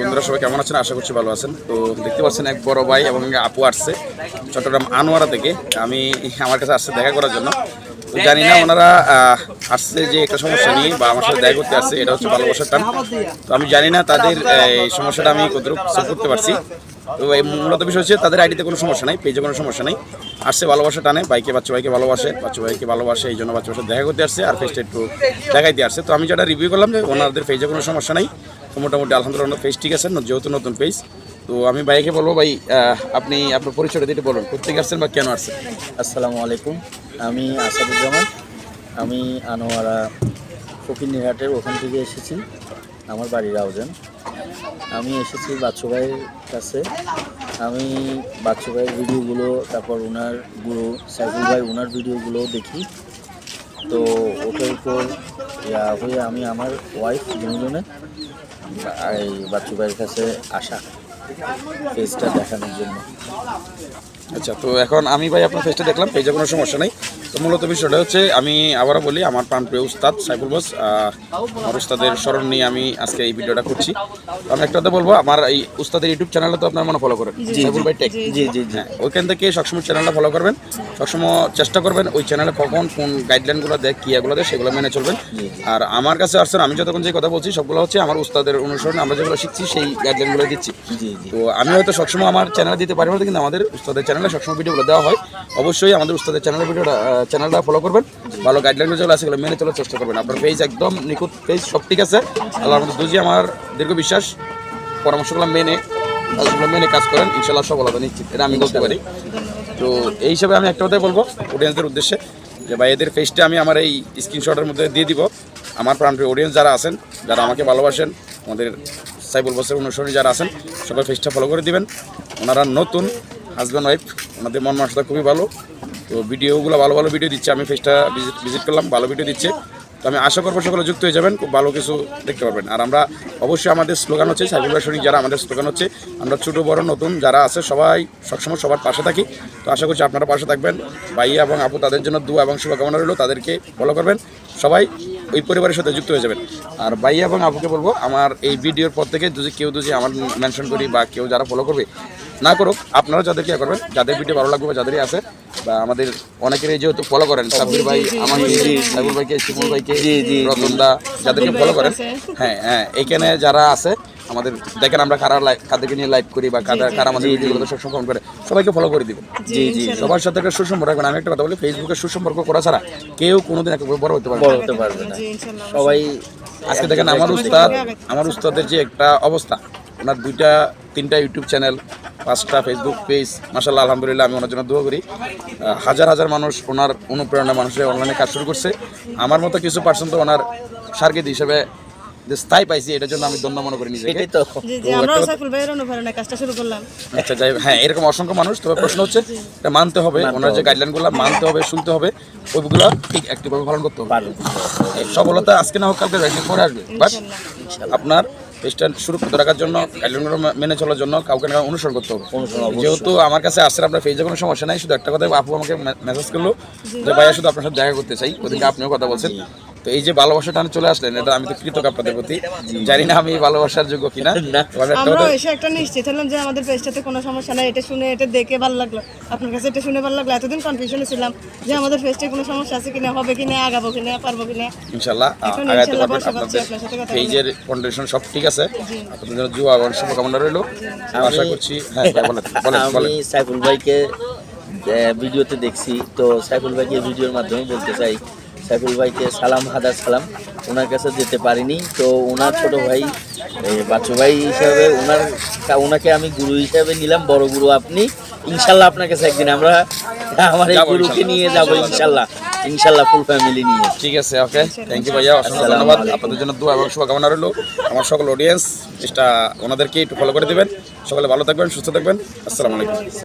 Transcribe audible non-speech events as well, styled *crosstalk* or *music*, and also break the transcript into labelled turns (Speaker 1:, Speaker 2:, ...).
Speaker 1: বন্ধুরা সবাই কেমন আছেন? আশা করছি ভালো আছেন। তো দেখতে পাচ্ছেন এক বড় ভাই এবং আপু আসছে চট্টগ্রাম আনোয়ারা থেকে। আমি আমার কাছে আসছে দেখা করার জন্য। তো জানি না ওনারা আসছে যে একটা সমস্যা নিয়ে বা আমার সাথে দেখা করতে আসছে, এটা হচ্ছে ভালোবাসার টান। তো আমি জানি না তাদের, এই সমস্যাটা আমি কতটুকু সলভ করতে পারছি। মূলত বিষয় হচ্ছে তাদের আইডিতে কোনো সমস্যা নাই পেজে কোনো সমস্যা নাই। আসছে, ভালোবাসা টানে বাইকে বাচ্চা, ভাইকে ভালোবাসে, বাচ্চা, ভাইকে ভালোবাসে, এই জন্য বাচ্চা দেখা করতে আসছে আর ফেসটা একটু দেখাইতে আসছে। তো আমি যেটা রিভিউ করলাম যে ওনাদের পেজে কোনো সমস্যা নাই। তো মোটামুটি আলহামদুলিল্লাহ পেজ ঠিক আছে যেহেতু নতুন পেজ তো আমি ভাইকে বলব, ভাই আপনি আপনার পরিচয়টা দিতে বলুন, কোথেকে আসছেন বা কেন আসছেন?
Speaker 2: আসসালামু আলাইকুম, আমি আসাদুজ্জামান। আমি আনোয়ারা ফকিরনিহাটের ওখান থেকে এসেছি। আমার বাড়ি রাউজান আমি এসেছি বাচ্চু ভাইয়ের কাছে। আমি বাচ্চু ভাইয়ের ভিডিওগুলো, তারপর ওনার গুরু, সাইফুল ভাই ওনার ভিডিওগুলো দেখি। তো ওটার উপর হয়ে আমি আমার ওয়াইফ দুজনে এই বাচ্চু ভাইয়ের কাছে আসা ফেসটা দেখানোর জন্য।
Speaker 1: আচ্ছা তো এখন আমি ভাই আপনার ফেসটা দেখলাম পেজে কোনো সমস্যা নেই। তো মূলত বিষয়টা হচ্ছে আমি আবারও বলি আমার প্রাণপ্রিয় উস্তাদ সাইফুল বস আমার উস্তাদের স্মরণ নিয়ে আমি আজকে এই ভিডিওটা করছি। আমি একটা কথা বলব আমার এই উস্তাদের ইউটিউব চ্যানেলটা তো আপনার মনে ফলো করেন সাইফুল ভাই টেক
Speaker 2: জি জি
Speaker 1: হ্যাঁ ওইখান থেকে সবসময় চ্যানেলটা ফলো করবেন সবসময় চেষ্টা করবেন ওই চ্যানেলে কখন কোন গাইডলাইনগুলো দেয় কী এগুলো দেয় সেগুলো মেনে চলবেন। আর আমার কাছে আসছেন আমি যতক্ষণ যে কথা বলছি সবগুলো হচ্ছে আমার উস্তাদের অনুসরণে আমরা যেগুলো শিখছি সেই গাইডলাইনগুলো দিচ্ছি। তো আমি হয়তো সবসময় আমার চ্যানেলে দিতে পারি না কিন্তু আমাদের উস্তাদের চ্যানেলে সবসময় ভিডিওগুলো দেওয়া হয়, অবশ্যই আমাদের উস্তাদের চ্যানেলের ভিডিওটা চ্যানেলটা ফলো করবেন। ভালো গাইডলাইন যেগুলো আছে সেগুলো মেনে চলার চেষ্টা করবেন। আপনার পেজ একদম নিখুঁত পেজ সব ঠিক আছে। আল্লাহর মধ্যে দুজি আমার দীর্ঘ বিশ্বাস, পরামর্শগুলো মেনে, কাজগুলো মেনে কাজ করেন ইনশাল্লাহ সফলতা নিশ্চিত। এটা আমি বলতে পারি। তো এই হিসাবে আমি একটা কথাই বলব অডিয়েন্সদের উদ্দেশ্যে, যে ভাই, এদের ফেসটা আমি আমার এই স্ক্রিনশটের মধ্যে দিয়ে দিব। আমার প্রাণপ্রিয় অডিয়েন্স যারা আছেন, যারা আমাকে ভালোবাসেন, আমাদের সাইবুল বসের অনুসরণী যারা আছেন সবাই ফেসটা ফলো করে দিবেন। ওনারা নতুন হাজব্যান্ড ওয়াইফ ওনাদের মন মানসটা খুবই ভালো। তো ভিডিওগুলো ভালো ভালো ভিডিও দিচ্ছে। আমি ফেসটা ভিজিট ভিজিট করলাম, ভালো ভিডিও দিচ্ছে। তো আমি আশা করব সকলে যুক্ত হয়ে যাবেন, খুব ভালো কিছু দেখতে পারবেন। আর আমরা অবশ্যই আমাদের স্লোগান হচ্ছে সাইবুল ভাই সৈনিক যারা আমাদের স্লোগান হচ্ছে, আমরা ছোটো, বড়, নতুন যারা আছে সবাই সবসময় সবার পাশে থাকি। তো আশা করছি আপনারা পাশে থাকবেন। ভাইয়া এবং আপু তাদের জন্য দু এবং শুভকামনা রইল, তাদেরকে ফলো করবেন। সবাই ওই পরিবারের সাথে যুক্ত হয়ে যাবেন। আর ভাইয়া এবং আপুকে বলব, আমার এই ভিডিওর পর থেকে যদি কেউ যদি আমার মেনশন করি বা কেউ যারা ফলো করবে, না করুক, আপনারা যাদেরকে করবেন, যাদের ভিডিও ভালো লাগবে বা যাদেরই আছে বা আমাদের অনেকেরই যেহেতু ফলো করেন সাব্বির ভাই আমাকে সাইবুল ভাইকে শিমুল ভাইকে রতন দা যাদেরকে ফলো করেন হ্যাঁ হ্যাঁ এইখানে যারা আছে আমাদের দেখেন আমরা কারা কাদেরকে নিয়ে লাইভ করি বা কারা কারা আমাদের ভিডিওগুলো সবসময় করে সবাইকে ফলো করে দিব। জি জি সবার সাথে একটা সুসম্পর্ক রাখবেন। আমি একটা কথা বলি ফেসবুকে সুসম্পর্ক করা ছাড়া কেউ কোনোদিন একেবারে বড় হতে পারবে না।
Speaker 2: বড় হতে পারবে না। সবাই
Speaker 1: আজকে দেখেন আমার উস্তাদ আমার উস্তাদের যে একটা অবস্থা ওনার দুইটা তিনটা ইউটিউব চ্যানেল পাঁচটা ফেসবুক পেজ মাসাল্লাহ আলহামদুলিল্লাহ আমি ওনার জন্য দোয়া করি। হাজার হাজার মানুষ ওনার অনুপ্রেরণা মানুষের অনলাইনে কাজ শুরু করছে। আমার মতো কিছু পার্সেন্ট তো ওনার সার্কিট হিসেবে যে স্থায়ী পাইছি এটার জন্য আমি ধন্য মনে করি নিজেকে। আচ্ছা যাই হ্যাঁ এরকম অসংখ্য মানুষ তবে প্রশ্ন হচ্ছে এটা মানতে হবে ওনার যে গাইডলাইনগুলো মানতে হবে শুনতে হবে ওইগুলো ঠিক একটিভাবে পালন করতে হবে। সফলতা আজকে না হোক কালকে পরে আসবে। বাট আপনার পেজটা সুরক্ষিত রাখার জন্য গাইডলাইনগুলো মেনে চলার জন্য কাউকে না অনুসরণ করতে হবে। যেহেতু আমার কাছে আসছে আপনার ফেসে কোনো সমস্যা নাই শুধু একটা কথা আপু আমাকে মেসেজ করল যে ভাইয়া শুধু আপনার সাথে দেখা করতে চাই। ওদিকে আপনিও কথা বলছেন। তো এই যে ভালোবাসাটা আমি চলে আসলেন এটা আমি তো কৃতজ্ঞ আপনাদের প্রতি। জানি না আমি ভালোবাসার যোগ্য কিনা। *laughs*
Speaker 2: না।
Speaker 1: তবে আমি একটা
Speaker 3: আমরাও
Speaker 1: কথা
Speaker 3: এসে একটা নিশ্চিত হলাম যে আমাদের পেজটাতে কোনো সমস্যা নাই এটা শুনে এটা দেখে ভালো লাগল। আপনার কাছে এটা শুনে ভালো লাগল এতদিন কনফিউশনে ছিলাম যে আমাদের পেজটায় কোনো সমস্যা আছে কিনা হবে কিনা আগাবো কিনা পারব কিনা।
Speaker 1: ইনশাল্লাহ
Speaker 3: এখন
Speaker 1: আগাইতে পারবেন। আপনাদের পেজের কন্ডিশন সব ঠিক আছে। আপনাদের জন্য জুয়া এবং শুভকামনা রইল। আশা করছি হ্যাঁ ভাই, বলেন বলেন
Speaker 2: আমি সাইফুল ভাইকে ভিডিওতে দেখছি। তো সাইফুল ভাইকে ভিডিওর মাধ্যমে বলতে চাই সাইফুল ভাইকে সালাম হাদার সালাম। ওনার কাছে যেতে পারিনি। তো ওনার ছোট ভাই বাচ্চু ভাই হিসাবে ওনার ওনাকে আমি গুরু হিসাবে নিলাম। বড় গুরু আপনি। ইনশাল্লাহ আপনার কাছে একদিন আমরা আমার এই গুরুকে। নিয়ে যাব ইনশাল্লাহ। ইনশাল্লাহ ফুল ফ্যামিলি নিয়ে।
Speaker 1: ঠিক আছে ওকে থ্যাংক ইউ ভাইয়া। অসংখ্য ধন্যবাদ। আপনাদের জন্য দোয়া এবং শুভকামনা রইল। আমার সকল অডিয়েন্স চেষ্টা ওনাদেরকে একটু ফলো করে দেবেন। সকলে ভালো থাকবেন সুস্থ থাকবেন। আসসালামু আলাইকুম।